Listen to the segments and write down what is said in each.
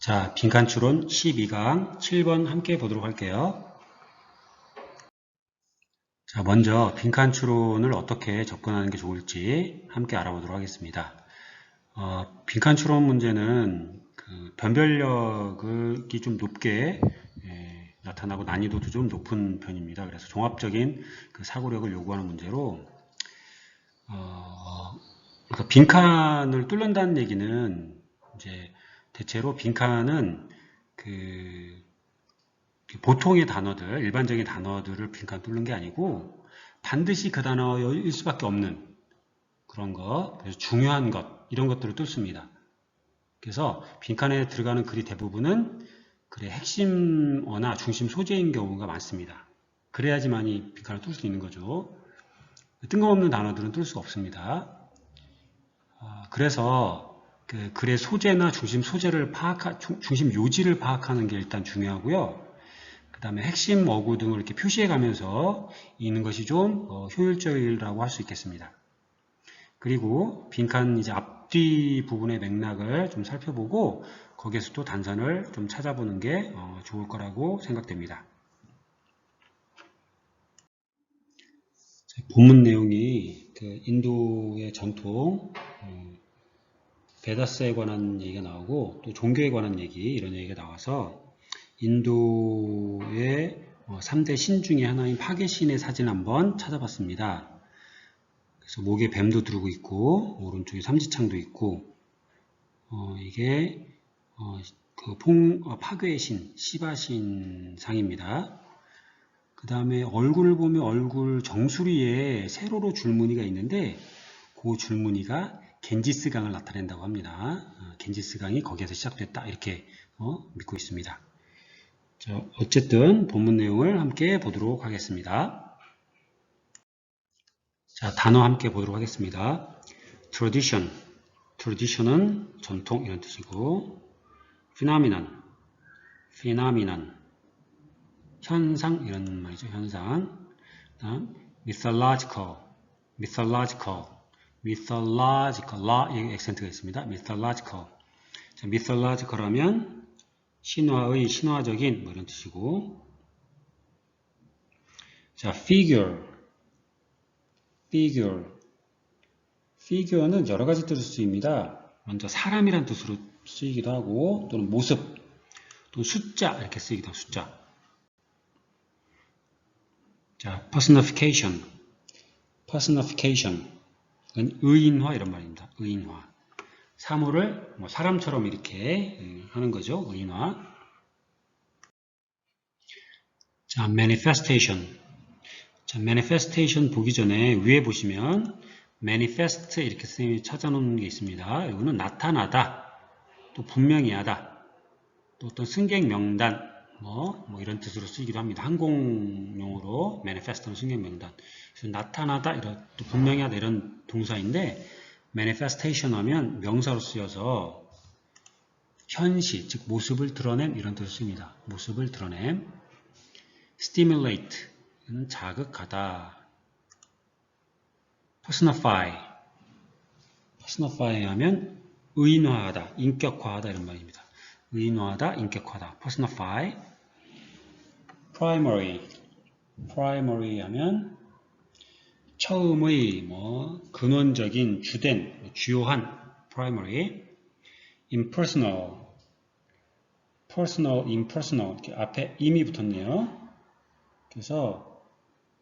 자, 빈칸 추론 12강 7번 함께 보도록 할게요. 자, 먼저 빈칸 추론을 어떻게 접근하는 게 좋을지 함께 알아보도록 하겠습니다. 어, 빈칸 추론 문제는 그 변별력이 좀 높게 예, 나타나고 난이도도 좀 높은 편입니다. 그래서 종합적인 그 사고력을 요구하는 문제로 어, 그러니까 빈칸을 뚫는다는 얘기는 이제 대체로 빈칸은 그 보통의 단어들, 일반적인 단어들을 빈칸 뚫는 게 아니고 반드시 그 단어일 수밖에 없는 그런 것, 그래서 중요한 것 이런 것들을 뚫습니다. 그래서 빈칸에 들어가는 글이 대부분은 글의 핵심어나 중심 소재인 경우가 많습니다. 그래야지만이 빈칸을 뚫을 수 있는 거죠. 뜬금없는 단어들은 뚫을 수가 없습니다. 아, 그래서 그 글의 소재나 중심 소재를 파악, 중심 요지를 파악하는 게 일단 중요하고요. 그 다음에 핵심 어구 등을 이렇게 표시해 가면서 읽는 것이 좀 어, 효율적이라고 할 수 있겠습니다. 그리고 빈칸 이제 앞뒤 부분의 맥락을 좀 살펴보고 거기에서 또 단선을 좀 찾아보는 게 어, 좋을 거라고 생각됩니다. 본문 내용이 그 인도의 전통 어, 베다스에 관한 얘기가 나오고 또 종교에 관한 얘기 이런 얘기가 나와서 인도의 3대 어, 신 중에 하나인 파괴신의 사진 한번 찾아봤습니다. 그래서 목에 뱀도 두르고 있고 오른쪽에 삼지창도 있고 어, 이게 어, 그 풍, 어, 파괴의 신, 시바신 상입니다. 그 다음에 얼굴을 보면 얼굴 정수리에 세로로 줄무늬가 있는데 그 줄무늬가 겐지스강을 나타낸다고 합니다. 어, 겐지스강이 거기에서 시작됐다 이렇게 어, 믿고 있습니다. 자, 어쨌든 본문 내용을 함께 보도록 하겠습니다. 자, 단어 함께 보도록 하겠습니다. tradition, tradition은 전통 이런 뜻이고 phenomenon, phenomenon, 현상 이런 말이죠. 현상. 다음 mythological, mythological, mythological, 라 액센트가 있습니다. mythological. 자, mythological 하면 신화의 신화적인 뭐 이런 뜻이고 자 figure figure figure는 여러 가지 뜻으로 쓰입니다. 먼저 사람이란 뜻으로 쓰이기도 하고 또는 모습 또 숫자 이렇게 쓰이기도 하고 숫자 자 personification personification 은 의인화 이런 말입니다. 의인화 사물을 뭐 사람처럼 이렇게 음, 하는 거죠. 의인화. 자, manifestation. 자, manifestation 보기 전에 위에 보시면 manifest 이렇게 선생님이 찾아놓은 게 있습니다. 이거는 나타나다, 또 분명히 하다, 또 어떤 승객 명단, 뭐, 뭐 이런 뜻으로 쓰기도 합니다. 항공용어로 manifest는 승객 명단. 그래서 나타나다, 이런, 또 분명히 하다 이런 동사인데 manifestation 하면 명사로 쓰여서 현시, 즉 모습을 드러냄 이런 뜻을 씁니다. 모습을 드러냄. stimulate 는 자극하다. personify personify 하면 의인화하다, 인격화하다 이런 말입니다. 의인화하다, 인격화하다. personify primary primary 하면 처음의 뭐 근원적인 주된 주요한 primary impersonal personal impersonal 이렇게 앞에 임이 붙었네요. 그래서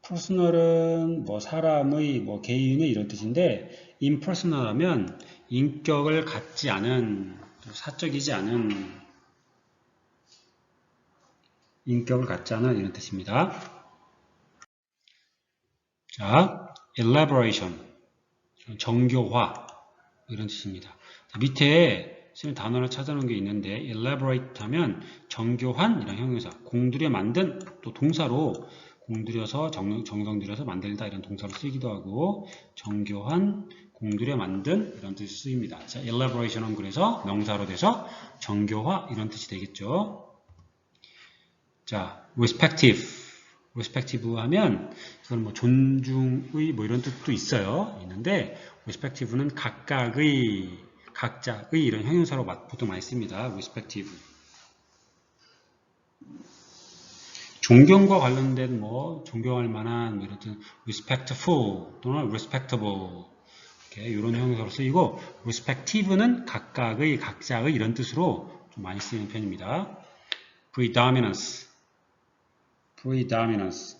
personal은 뭐 사람의 뭐 개인의 이런 뜻인데 impersonal 하면 인격을 갖지 않은 사적이지 않은 인격을 갖지 않은 이런 뜻입니다. 자, elaboration, 정교화 이런 뜻입니다. 밑에 선생님 단어를 찾아놓은 게 있는데 elaborate 하면 정교한 이런 형용사, 공들여 만든 또 동사로 공들여서 정, 정성 들여서 만들다 이런 동사로 쓰기도 하고 정교한 공들여 만든 이런 뜻이 쓰입니다. 자, elaboration은 그래서 명사로 돼서 정교화 이런 뜻이 되겠죠. 자, respective respective 하면 그건 뭐 존중의 뭐 이런 뜻도 있어요. 있는데 respective는 각각의 각자의 이런 형용사로 마- 보통 많이 씁니다. respective. 존경과 관련된 뭐 존경할 만한 뭐 이런 respectful 또는 respectable 이렇게 이런 형용사로 쓰이고 respective는 각각의 각자의 이런 뜻으로 좀 많이 쓰이는 편입니다. predominance predominance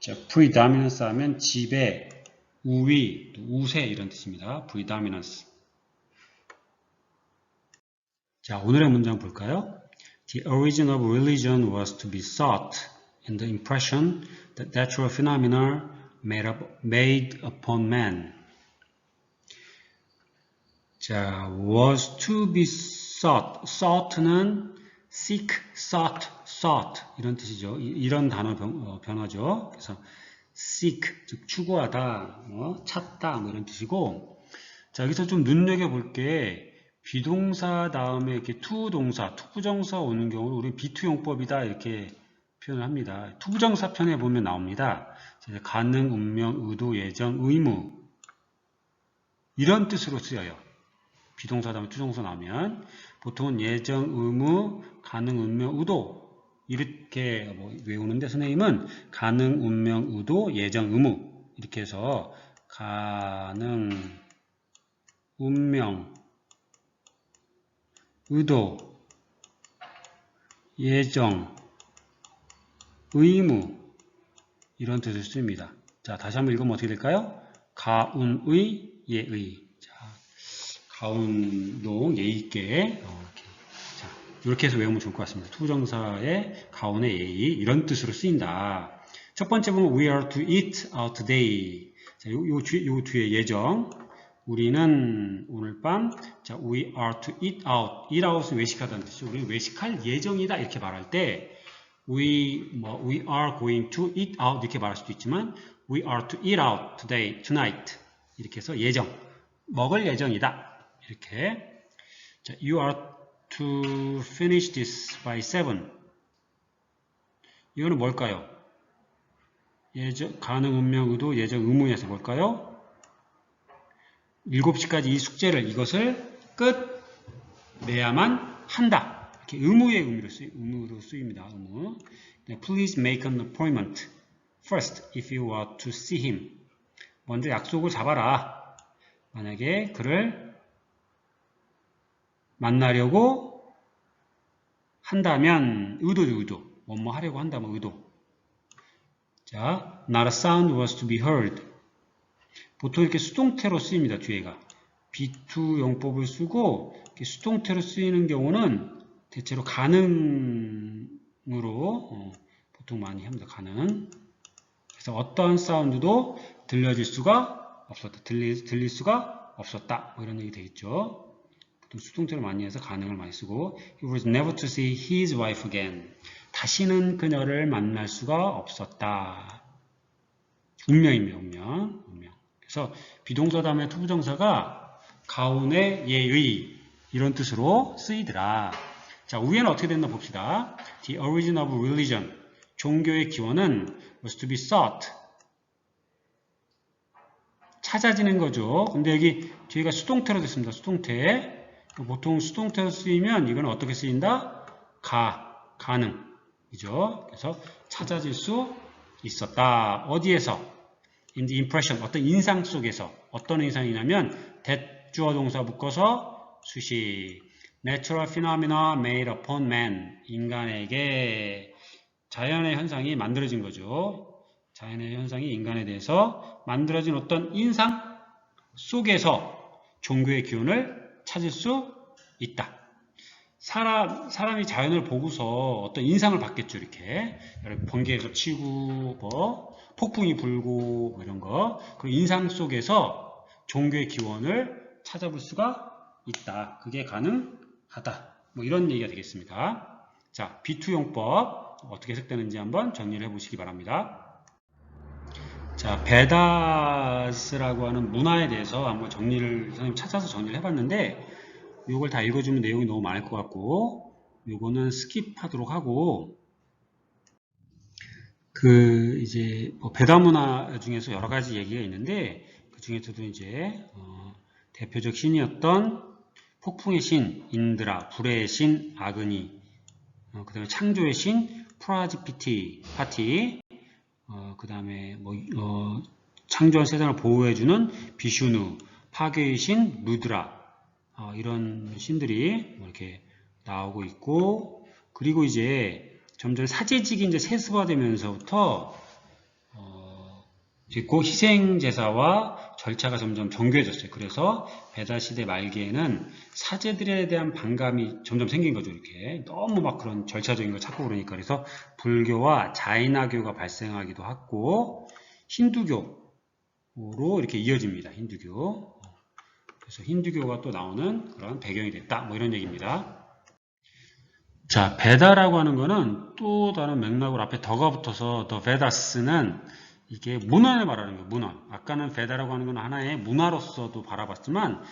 자, predominance 하면 지배, 우위, 또 우세 이런 뜻입니다. predominance. 자, 오늘의 문장 볼까요? The origin of religion was to be sought in the impression that natural phenomena made, up, made upon man. 자, was to be sought. sought는 seek, sought, sought 이런 뜻이죠. 이- 이런 단어 변, 어, 변화죠. 그래서 seek 즉 추구하다, 뭐, 찾다 뭐 이런 뜻이고 자 여기서 좀 눈여겨 볼 게 비동사 다음에 이렇게 to 동사, 투부정사 오는 경우 우리 비투용법이다 이렇게 표현을 합니다. 투부정사 편에 보면 나옵니다. 가능, 운명, 의도, 예정, 의무 이런 뜻으로 쓰여요. 비동사 다음에 투정사 나오면 보통은 예정, 의무, 가능, 운명, 의도 이렇게 뭐 외우는데 선생님은 가능, 운명, 의도, 예정, 의무 이렇게 해서 가능, 운명, 의도, 예정, 의무 이런 뜻을 씁니다. 자 다시 한번 읽으면 어떻게 될까요? 가운의, 예의 자, 가운동 예의 있게 어, 이렇게. 자, 이렇게 해서 외우면 좋을 것 같습니다. 투정사의 가운의 예의 이런 뜻으로 쓰인다. 첫 번째 보면 we are to eat out today. 자, 요, 요, 뒤, 요 뒤에 예정. 우리는 오늘 밤 자, we are to eat out. eat out은 외식하다는 뜻이죠. 우리는 외식할 예정이다 이렇게 말할 때 we 뭐 we are going to eat out 이렇게 말할 수도 있지만 we are to eat out today, tonight 이렇게 해서 예정 먹을 예정이다 이렇게 자, you are to finish this by 7 이거는 뭘까요? 예정, 가능, 운명, 의도, 예정, 의무에서 뭘까요? 7시까지 이 숙제를 이것을 끝 내야만 한다. 이렇게 의무의 의미로, 쓰, 의무로 쓰입니다. 의무. 네, Please make an appointment first if you are to see him. 먼저 약속을 잡아라. 만약에 그를 만나려고 한다면 의도죠, 의도. 뭐뭐 하려고 한다면 의도. 자, not a sound was to be heard. 보통 이렇게 수동태로 쓰입니다. 뒤에가. B2 용법을 쓰고 수동태로 쓰이는 경우는 대체로 가능으로 어, 보통 많이 합니다. 가능. 그래서 어떠한 사운드도 들려질 수가 없었다. 들릴, 들릴 수가 없었다. 뭐 이런 얘기 되겠죠. 보통 수동태를 많이 해서 가능을 많이 쓰고 He was never to see his wife again. 다시는 그녀를 만날 수가 없었다. 운명입니다. 운명. 운명. 그래서 비동사 다음에 투부정사가 가운의 예의 이런 뜻으로 쓰이더라. 자, 위에는 어떻게 됐나 봅시다. The origin of religion. 종교의 기원은 was to be sought. 찾아지는 거죠. 근데 여기 뒤에가 수동태로 됐습니다. 수동태. 보통 수동태로 쓰이면 이건 어떻게 쓰인다? 가, 가능. 이죠. 그래서 찾아질 수 있었다. 어디에서? in the impression, 어떤 인상 속에서. 어떤 인상이냐면 that 주어 동사 묶어서 수식. Natural phenomena made upon man. 인간에게 자연의 현상이 만들어진 거죠. 자연의 현상이 인간에 대해서 만들어진 어떤 인상 속에서 종교의 기운을 찾을 수 있다. 사람, 사람이 자연을 보고서 어떤 인상을 받겠죠, 이렇게. 번개에서 치고, 뭐, 폭풍이 불고, 뭐 이런 거. 그 인상 속에서 종교의 기원을 찾아볼 수가 있다. 그게 가능 하다. 뭐 이런 얘기가 되겠습니다. 자, B2용법 어떻게 해석되는지 한번 정리를 해보시기 바랍니다. 자, 베다스라고 하는 문화에 대해서 한번 정리를, 선생님 찾아서 정리를 해봤는데, 요걸 다 읽어주면 내용이 너무 많을 것 같고, 요거는 스킵하도록 하고, 그, 이제, 뭐 베다 문화 중에서 여러 가지 얘기가 있는데, 그 중에서도 이제, 어, 대표적 신이었던 폭풍의 신 인드라, 불의 신 아그니, 어, 그 다음에 창조의 신 프라지피티 파티, 어, 그 다음에 뭐 어, 창조한 세상을 보호해주는 비슈누, 파괴의 신 루드라 어, 이런 신들이 뭐 이렇게 나오고 있고 그리고 이제 점점 사제직이 이제 세습화되면서부터 그 희생 제사와 절차가 점점 정교해졌어요. 그래서 베다 시대 말기에는 사제들에 대한 반감이 점점 생긴 거죠. 이렇게 너무 막 그런 절차적인 걸 찾고 그러니까 그래서 불교와 자이나교가 발생하기도 하고 힌두교로 이렇게 이어집니다. 힌두교. 그래서 힌두교가 또 나오는 그런 배경이 됐다. 뭐 이런 얘기입니다. 자, 베다라고 하는 거는 또 다른 맥락으로 앞에 더가 붙어서 더 베다스는 이게 문헌을 말하는 거예요. 문헌. 아까는 베다라고 하는 건 하나의 문화로서도 바라봤지만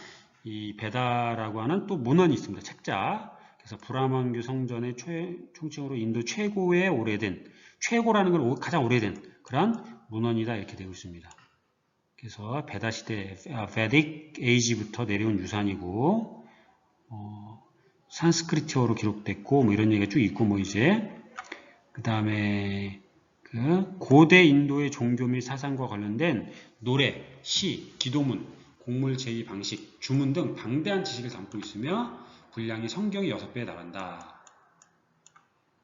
이 베다라고 하는 또 문헌이 있습니다. 책자. 그래서 브라만교 성전의 최, 총칭으로 인도 최고의 오래된 최고라는 건 가장 오래된 그런 문헌이다 이렇게 되고 있습니다. 그래서 베다 시대 베딕 에이지부터 내려온 유산이고 어, 산스크리트어로 기록됐고 뭐 이런 얘기가 쭉 있고 뭐 이제 그 다음에 그 고대 인도의 종교 및 사상과 관련된 노래, 시, 기도문, 곡물 제의 방식, 주문 등 방대한 지식을 담고 있으며 분량이 성경의 6배에 달한다.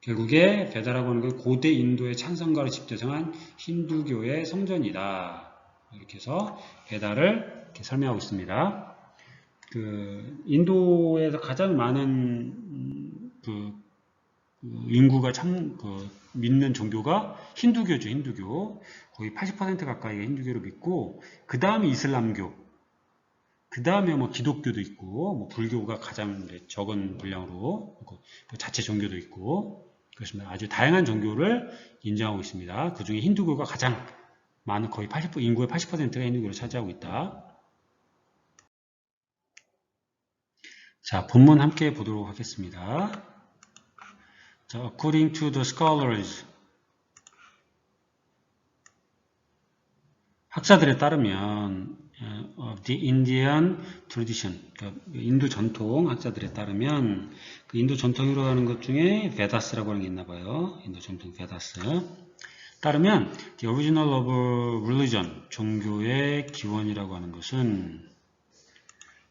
결국에 베다라고 하는 건 고대 인도의 찬성가로 집대성한 힌두교의 성전이다. 이렇게 해서 베다를 이렇게 설명하고 있습니다. 그 인도에서 가장 많은 그 인구가 참, 그, 믿는 종교가 힌두교죠, 힌두교. 거의 80% 가까이가 힌두교를 믿고, 그 다음에 이슬람교, 그 다음에 뭐 기독교도 있고, 뭐 불교가 가장 적은 분량으로, 자체 종교도 있고, 그렇습니다. 아주 다양한 종교를 인정하고 있습니다. 그 중에 힌두교가 가장 많은 거의 80% 인구의 80%가 힌두교를 차지하고 있다. 자, 본문 함께 보도록 하겠습니다. 자, according to the scholars 학자들에 따르면 of the Indian tradition, 그러니까 인도 전통 학자들에 따르면 그 인도 전통으로 하는 것 중에 베다스라고 하는 게 있나 봐요. 인도 전통 베다스. 따르면 the original of religion, 종교의 기원이라고 하는 것은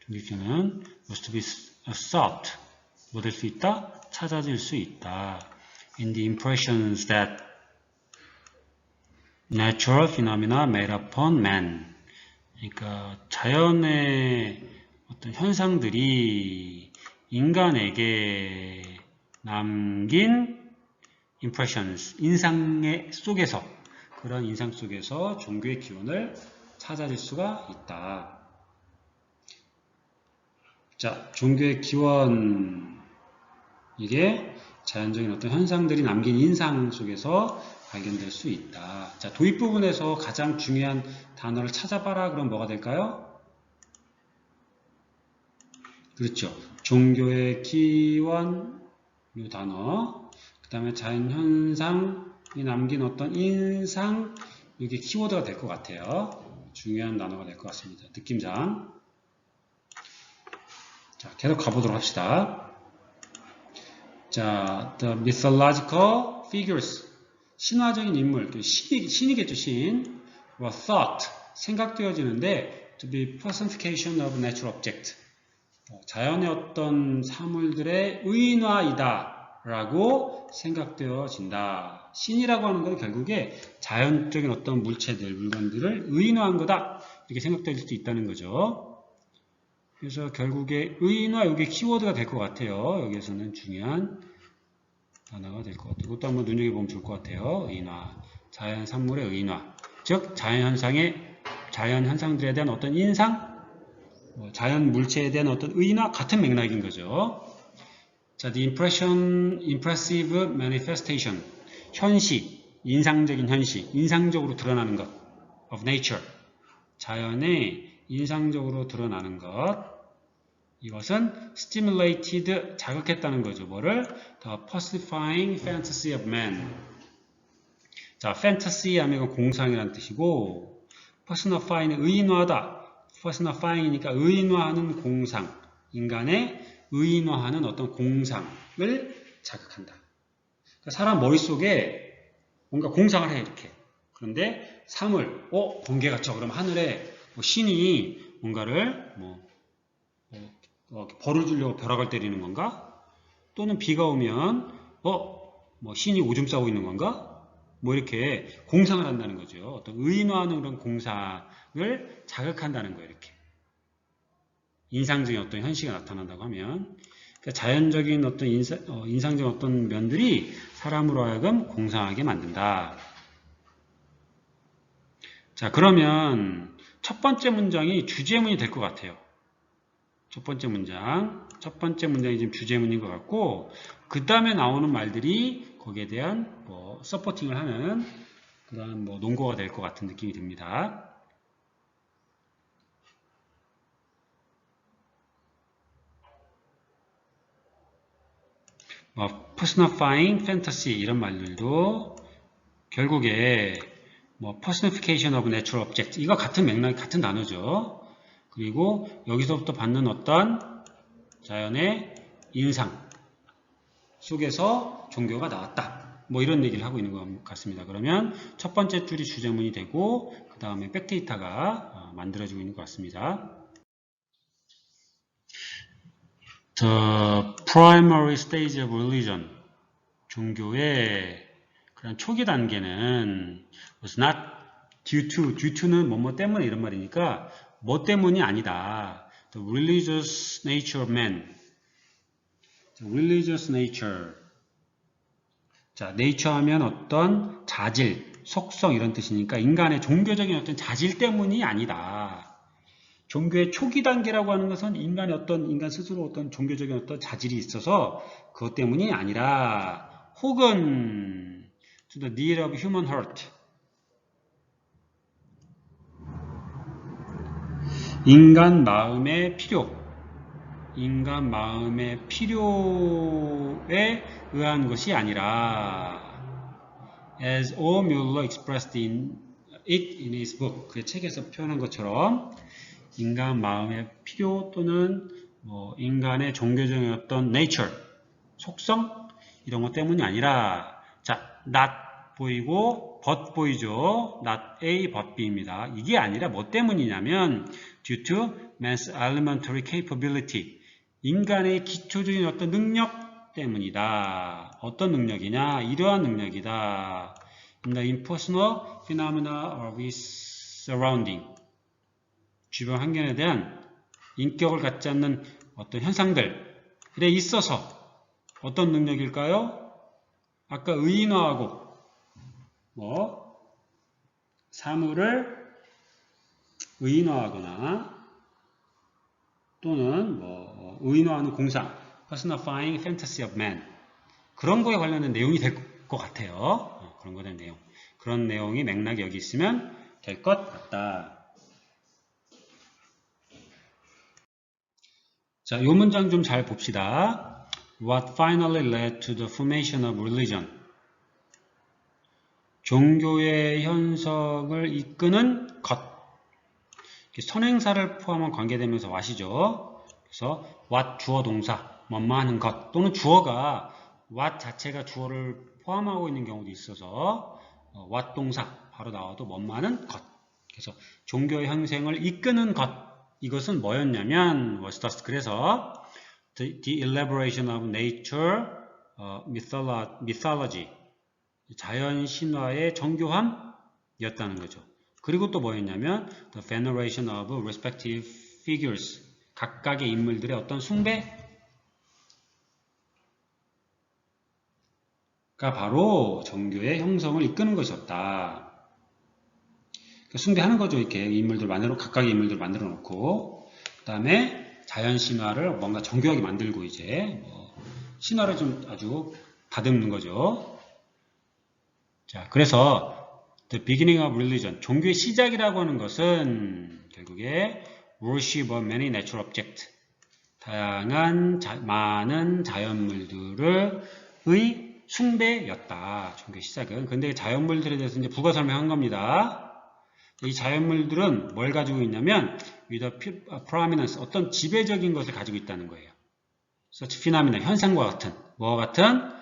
종교는 must be sought, 얻을 수 있다, 찾아질 수 있다. In the impressions that natural phenomena made upon man. 그러니까 자연의 어떤 현상들이 인간에게 남긴 impressions, 인상 속에서 그런 인상 속에서 종교의 기원을 찾아질 수가 있다. 자, 종교의 기원 이게 자연적인 어떤 현상들이 남긴 인상 속에서 발견될 수 있다. 자, 도입 부분에서 가장 중요한 단어를 찾아봐라. 그럼 뭐가 될까요? 그렇죠. 종교의 기원, 이 단어. 그 다음에 자연현상이 남긴 어떤 인상, 이게 키워드가 될 것 같아요. 중요한 단어가 될 것 같습니다. 느낌상. 자, 계속 가보도록 합시다. 자, the mythological figures. 신화적인 인물, 그 신이, 신이겠죠, 신. were thought, 생각되어지는데 to be personification of natural object. 어, 자연의 어떤 사물들의 의인화이다 라고 생각되어진다. 신이라고 하는 건 결국에 자연적인 어떤 물체들, 물건들을 의인화한 거다. 이렇게 생각될 수도 있다는 거죠. 그래서 결국에 의인화 이게 키워드가 될 것 같아요. 여기에서는 중요한 단어가 될 것 같아요. 이것도 한번 눈여겨보면 좋을 것 같아요. 의인화. 자연 산물의 의인화. 즉 자연 현상의 자연 현상들에 대한 어떤 인상, 뭐 자연 물체에 대한 어떤 의인화 같은 맥락인 거죠. 자, the impression, impressive manifestation. 현시, 인상적인 현시, 인상적으로 드러나는 것. of nature. 자연의 인상적으로 드러나는 것. 이것은 stimulated, 자극했다는 거죠. 뭐를? The pacifying fantasy of man. 자, fantasy 하면 공상이라는 뜻이고, personify는 의인화하다. personifying이니까 의인화하는 공상, 인간의 의인화하는 어떤 공상을 자극한다. 그러니까 사람 머릿속에 뭔가 공상을 해 이렇게. 그런데 삶을 어 번개 같죠. 그럼 하늘에 뭐 신이 뭔가를 뭐, 뭐, 어, 벌을 주려고 벼락을 때리는 건가? 또는 비가 오면 어 뭐 신이 오줌 싸고 있는 건가? 뭐 이렇게 공상을 한다는 거죠. 어떤 의인화하는 그런 공상을 자극한다는 거예요. 이렇게 인상적인 어떤 현실이 나타난다고 하면 그러니까 자연적인 어떤 인사, 어, 인상적인 어떤 면들이 사람으로 하여금 공상하게 만든다. 자 그러면 첫 번째 문장이 주제문이 될 것 같아요. 첫 번째 문장, 첫 번째 문장이 지금 주제문인 것 같고 그 다음에 나오는 말들이 거기에 대한 뭐 서포팅을 하는 그런 뭐 논거가 될 것 같은 느낌이 듭니다. 뭐 personifying fantasy 이런 말들도 결국에 뭐 personification of natural object 이거 같은 맥락 같은 단어죠. 그리고 여기서부터 받는 어떤 자연의 인상 속에서 종교가 나왔다. 뭐 이런 얘기를 하고 있는 것 같습니다. 그러면 첫 번째 줄이 주제문이 되고 그 다음에 백데이터가 어, 만들어지고 있는 것 같습니다. The primary stage of religion 종교의 그런 초기 단계는 was not due to, due to는 뭐뭐 때문에 이런 말이니까 뭐 때문이 아니다. The religious nature of man religious nature. 자, nature 하면 어떤 자질, 속성 이런 뜻이니까 인간의 종교적인 어떤 자질 때문이 아니다. 종교의 초기 단계라고 하는 것은 인간의 어떤 인간 스스로 어떤 종교적인 어떤 자질이 있어서 그것 때문이 아니라 혹은 to the need of human heart 인간 마음의 필요 인간 마음의 필요에 의한 것이 아니라 as O. Mueller expressed in it in his book 그 책에서 표현한 것처럼 인간 마음의 필요 또는 뭐 인간의 종교적인 어떤 nature 속성 이런 것 때문이 아니라 자 not 보이고 but 보이죠 not A but B입니다 이게 아니라 뭐 때문이냐면 due to man's elementary capability 인간의 기초적인 어떤 능력 때문이다. 어떤 능력이냐? 이러한 능력이다. In the impersonal phenomena of his surrounding. 주변 환경에 대한 인격을 갖지 않는 어떤 현상들에 있어서 어떤 능력일까요? 아까 의인화하고 뭐 사물을 의인화하거나 또는 뭐 의인화하는 공상, personifying fantasy of man 그런 거에 관련된 내용이 될 것 같아요. 어, 그런 거에 대한 내용. 그런 내용이 맥락이 여기 있으면 될 것 같다. 자, 이 문장 좀 잘 봅시다. What finally led to the formation of religion? 종교의 현석을 이끄는 것. 선행사를 포함한 관계되면서 what이죠. 그래서 what 주어 동사, 뭐뭐 하는 것 또는 주어가 what 자체가 주어를 포함하고 있는 경우도 있어서 어, what 동사 바로 나와도 뭐뭐 하는 것. 그래서 종교의 형생을 이끄는 것. 이것은 뭐였냐면 was thus 그래서 the, the elaboration of nature 어, mythology 자연 신화의 정교함이었다는 거죠. 그리고 또 뭐였냐면 the veneration of respective figures 각각의 인물들의 어떤 숭배가 바로 종교의 형성을 이끄는 것이었다. 그러니까 숭배하는 거죠. 이렇게 인물들 만들어 각각의 인물들 만들어 놓고 그 다음에 자연 신화를 뭔가 정교하게 만들고 이제 뭐 신화를 좀 아주 다듬는 거죠. 자, 그래서 The beginning of religion. 종교의 시작이라고 하는 것은 결국에 worship of many natural objects. 다양한 자, 많은 자연물들의 숭배였다. 종교의 시작은. 근데 자연물들에 대해서 이제 부가 설명한 겁니다. 이 자연물들은 뭘 가지고 있냐면 with a prominence 어떤 지배적인 것을 가지고 있다는 거예요. such phenomena 현상과 같은 뭐와 같은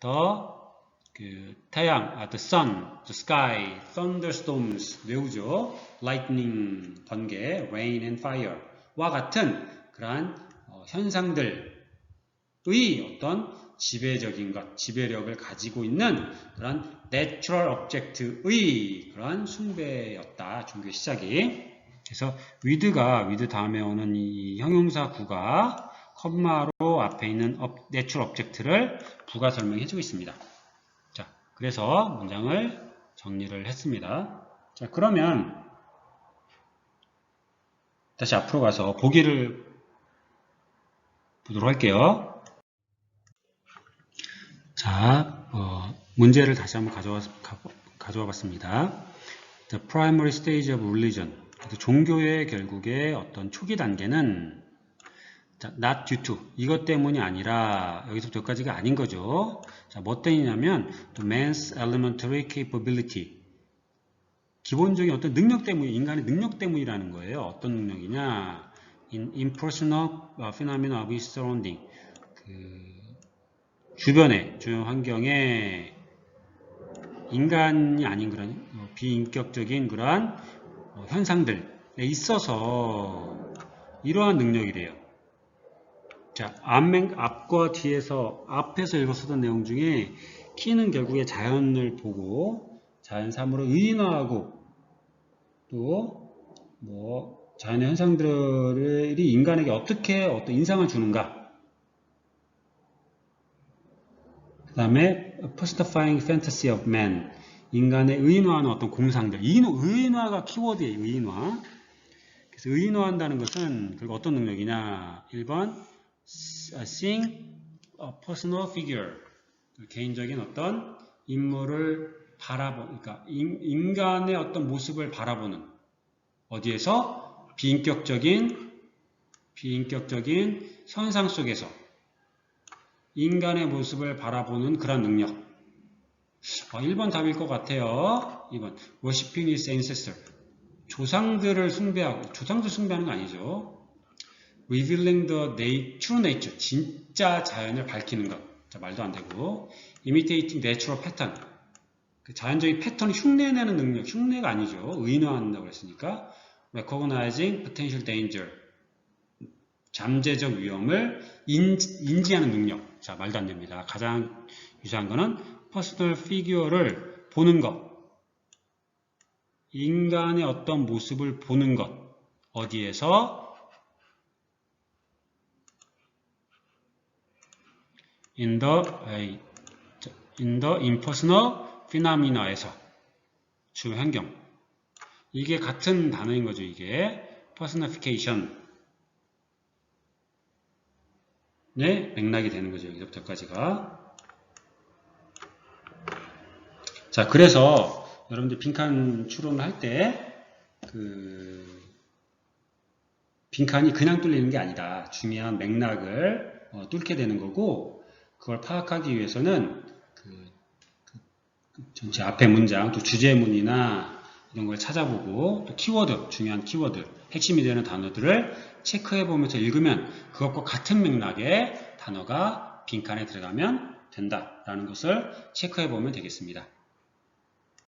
the 그 태양, 아, the sun, the sky, thunderstorms 외우죠. lightning, 번개, rain and fire와 같은 그러한 어, 현상들의 어떤 지배적인 것, 지배력을 가지고 있는 그런 natural object의 그런 숭배였다. 종교의 시작이. 그래서 with가 with 다음에 오는 이 형용사 구가 컴마로 앞에 있는 natural object를 부가 설명해주고 있습니다. 자, 그래서 문장을 정리를 했습니다. 자, 그러면 다시 앞으로 가서 보기를 보도록 할게요. 자, 어, 문제를 다시 한번 가져와, 가, 가져와 봤습니다. The primary stage of religion. 종교의 결국에 어떤 초기 단계는 자, not due to 이것 때문이 아니라 여기서부터 여기까지가 아닌 거죠. 자, 뭐 때문이냐면 the man's elementary capability 기본적인 어떤 능력 때문이 인간의 능력 때문이라는 거예요. 어떤 능력이냐? In impersonal phenomena of his surrounding 그 주변에 주변 환경에 인간이 아닌 그런 어, 비인격적인 그러한 어, 현상들에 있어서 이러한 능력이래요. 자, 앞맨, 앞과 뒤에서 앞에서 읽었었던 내용 중에 키는 결국에 자연을 보고 자연 삶으로 의인화하고 또 뭐 자연의 현상들이 인간에게 어떻게 어떤 인상을 주는가. 그 다음에 personifying fantasy of man 인간의 의인화하는 어떤 공상들. 이 의인화가 키워드예요 의인화. 그래서 의인화한다는 것은 결국 어떤 능력이냐? 1번 seeing a personal figure 개인적인 어떤 인물을 바라보 그러니까 인, 인간의 어떤 모습을 바라보는 어디에서 비인격적인 비인격적인 현상 속에서 인간의 모습을 바라보는 그런 능력. 아, 1번 답일 것 같아요. 2번. Worshipping his ancestor. 조상들을 숭배하고, 조상들 숭배하는 거 아니죠. Revealing the na- true nature. 진짜 자연을 밝히는 것. 자, 말도 안 되고. Imitating natural pattern. 그 자연적인 패턴을 흉내내는 능력. 흉내가 아니죠. 의인화한다고 했으니까. Recognizing potential danger. 잠재적 위험을 인, 인지하는 능력. 자, 말도 안 됩니다. 가장 유사한 거는 퍼스널 피규어를 보는 것. 인간의 어떤 모습을 보는 것. 어디에서? In the, in the impersonal phenomena에서. 주 환경. 이게 같은 단어인 거죠, 이게. personification. 의 맥락이 되는 거죠. 여기서부터까지가. 자, 그래서 여러분들 빈칸 추론을 할 때, 그, 빈칸이 그냥 뚫리는 게 아니다. 중요한 맥락을 어, 뚫게 되는 거고, 그걸 파악하기 위해서는 그, 그, 그 전체 앞에 문장, 또 주제문이나 이런 걸 찾아보고, 또 키워드, 중요한 키워드, 핵심이 되는 단어들을 체크해 보면서 읽으면 그것과 같은 맥락의 단어가 빈칸에 들어가면 된다라는 것을 체크해 보면 되겠습니다.